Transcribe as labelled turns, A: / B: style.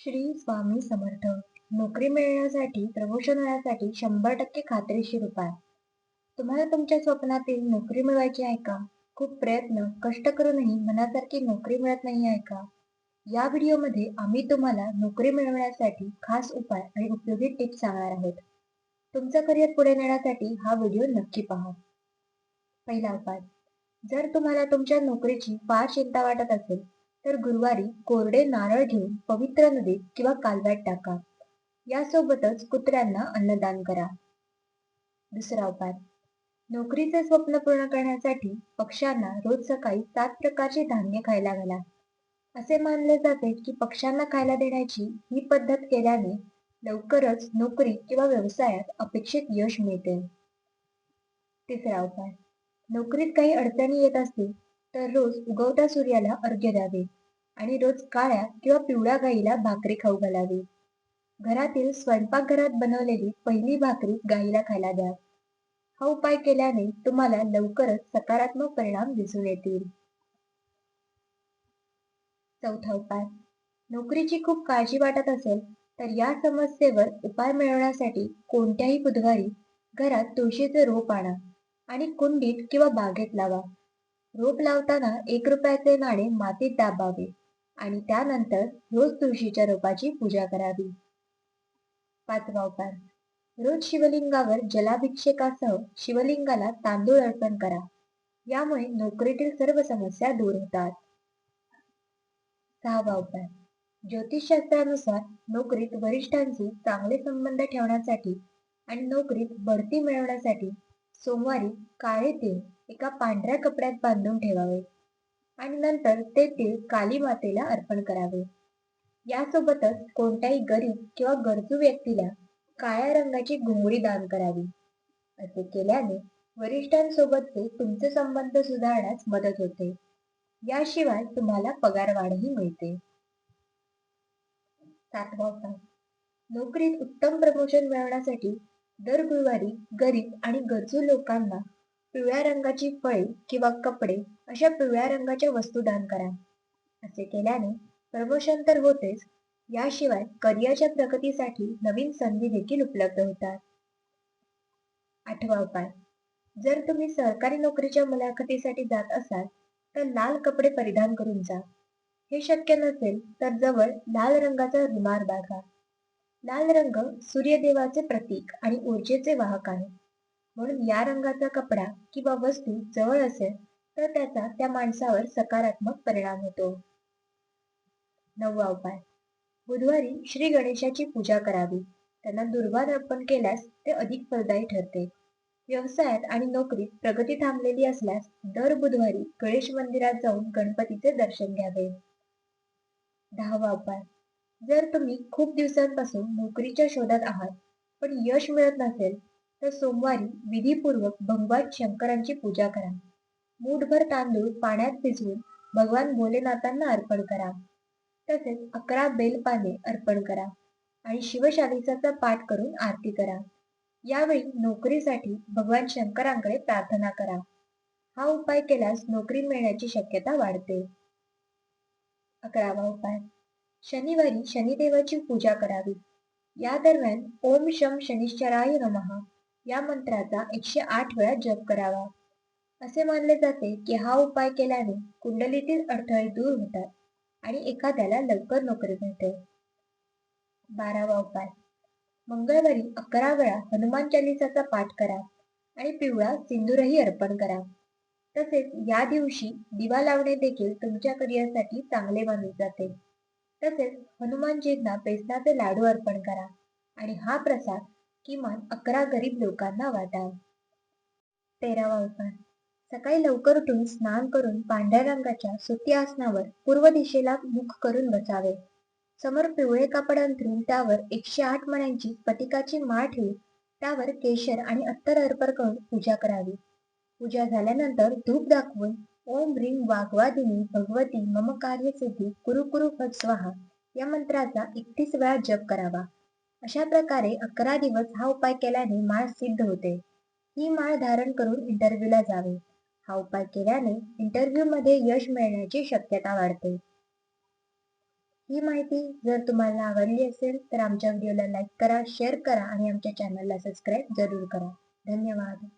A: श्री स्वामी समर्थ. नोकरी मिळण्यासाठी प्रमोशन होण्यासाठी शंभर टक्के खात्रीशीर उपाय तुम्हाला तुमच्या स्वप्नातील नोकरी मिळवायची आहे का? खूप प्रयत्न कष्ट करूनही मनासारखी नोकरी मिळत नाही आहे का? या व्हिडिओमध्ये आम्ही तुम्हाला नोकरी मिळवण्यासाठी खास उपाय आणि उपयोगी टिप्स सांगणार आहोत. तुमचं करिअर पुढे नेण्यासाठी हा व्हिडिओ नक्की पहा. पहिला उपाय. जर तुम्हाला तुमच्या नोकरीची फार चिंता वाटत असेल तर गुरुवारी कोरडे नारळ घेऊन पवित्र नदीत किंवा कालव्यात टाका. यासोबतच कुत्र्यांना अन्नदान करा. दुसरा उपाय. नोकरीचे स्वप्न पूर्ण करण्यासाठी पक्ष्यांना रोज सकाळी सात प्रकारचे धान्य खायला घाला. असे मानले जाते की पक्ष्यांना खायला देण्याची ही पद्धत केल्याने लवकरच नोकरी किंवा व्यवसायात अपेक्षित यश मिळते. तिसरा उपाय. नोकरीत काही अडचणी येत असतील तर रोज उगवत्या सूर्याला अर्घ्य द्यावे आणि रोज काळ्या किंवा पिवळ्या गाईला भाकरी खाऊ घालावी. घरातील स्वयंपाकघरात बनवलेली पहिली भाकरी गाईला खायला द्या. हा उपाय केल्याने तुम्हाला लवकरच सकारात्मक परिणाम दिसून येतील. चौथा उपाय. नोकरीची खूप काळजी वाटत असेल तर या समस्येवर उपाय मिळवण्यासाठी कोणत्याही बुधवारी घरात तुळशीचे रोप आणा आणि कुंडीत किंवा बागेत लावा. रोप लावताना एक रुपयाचे नाणे मातीत दाबावे आणि त्यानंतर रोज तुळशीच्या रोपाची पूजा करावी. पाचवा उपाय. रोज शिवलिंगावर जलाभिषेकासह शिवलिंगाला तांदूळ अर्पण करा. यामुळे नोकरीतील सर्व समस्या दूर होतात. सहावा उपाय. ज्योतिषशास्त्रानुसार नोकरीत वरिष्ठांशी चांगले संबंध ठेवण्यासाठी आणि नोकरीत बढती मिळवण्यासाठी सोमवारी काळे तीळ एका पांढऱ्या कपड्यात बांधून ठेवावे आणि नंतर ते तीळ काली मातेला अर्पण करावे. यासोबतच कोणत्याही गरीब किंवा गरजू व्यक्तीला काळ्या रंगाची घुंगडी दान करावी. असे केल्याने वरिष्ठांसोबतचे तुमचे संबंध सुधारण्यास मदत होते. याशिवाय तुम्हाला पगार वाढही मिळते. सातवा नोकरीत उत्तम प्रमोशन मिळवण्यासाठी दर गुरुवारी गरीब आणि गरजू लोकांना पिवळ्या रंगाची फळे किंवा कपडे अशा पिवळ्या रंगाच्या वस्तू दान करा. असे केल्याने प्रमोशन तर होतेच याशिवाय करिअरच्या प्रगतीसाठी नवीन संधी देखील उपलब्ध होतात. आठवा उपाय. जर तुम्ही सरकारी नोकरीच्या मुलाखतीसाठी जात असाल तर लाल कपडे परिधान करून जा. हे शक्य नसेल तर जवळ लाल रंगाचा रुमाल बाघा लाल रंग सूर्यदेवाचे प्रतीक आणि ऊर्जेचे वाहक आहे. म्हणून या रंगाचा कपडा किंवा वस्तू जवळ असेल तर त्याचा त्या माणसावर सकारात्मक परिणाम होतो. नववा उपाय. बुधवारी श्री गणेशाची पूजा करावी. त्यांना दुर्वाद अर्पण केल्यास ते अधिक फलदायी ठरते. व्यवसायात आणि नोकरीत प्रगती थांबलेली असल्यास दर बुधवारी गणेश मंदिरात जाऊन गणपतीचे दर्शन घ्यावे. दहावा उपाय. जर तुम्ही खूप दिवसांपासून नोकरीच्या शोधात आहात पण यश मिळत नसेल तर सोमवारी विधीपूर्वक भगवान शंकरांची पूजा करा. मूठभर तांदूळ पाण्यात भिजवून भगवान भोलेनाथांना अर्पण करा. तसेच अकरा बेलपाने अर्पण करा आणि शिवशालिसाचा पाठ करून आरती करा. यावेळी नोकरीसाठी भगवान शंकरांकडे प्रार्थना करा. हा उपाय केल्यास नोकरी मिळण्याची शक्यता वाढते. अकरावा उपाय. शनिवारी शनिदेवाची पूजा करावी. या दरम्यान ओम शम शनिश्चराय नमः या मंत्राचा एकशे आठ वेळा जप करावा. असे मानले जाते की हा उपाय केल्याने कुंडलीतील अडथळे दूर होतात आणि एखाद्याला लवकर नोकरी मिळते. बारावा उपाय. मंगळवारी अकरा वेळा हनुमान चालिसाचा पाठ करा आणि पिवळा सिंदूरही अर्पण करा. तसेच या दिवशी दिवा लावणे देखील तुमच्या करिअरसाठी चांगले मानले जाते. तसेच हनुमानजींना बेसनाचे लाडू अर्पण करा आणि हा प्रसाद किमान अकरा गरीब लोकांना वाटा. तेरावा उपाय सकाळी लवकर उठून स्नान करून पांढऱ्या रंगाच्या सुती आसनावर पूर्व दिशेला मुख करून बसावे. समोर पिवळे कापड अंथरून त्यावर एकशे आठ मण्यांची पतिकाची माळ ठेवून त्यावर केशर आणि अत्तर अर्पण करून पूजा करावी. पूजा झाल्यानंतर धूप दाखवून ओम ह्रीम वाघवादिनी भगवती मम कार्य सिद्धी कुरु कुरु फट स्वाहा. या मंत्राचा एकतीस वेळा जप करावा. अशा प्रकारे अकरा दिवस हा उपाय केल्याने माळ सिद्ध होते. ही माळ धारण करून इंटरव्ह्यूला जावे. हा उपाय केल्याने इंटरव्ह्यूमध्ये यश मिळण्याची शक्यता वाढते. ही माहिती जर तुम्हाला आवडली असेल तर आमच्या व्हिडिओला लाईक करा शेअर करा आणि आमच्या चॅनलला सबस्क्राईब जरूर करा. धन्यवाद.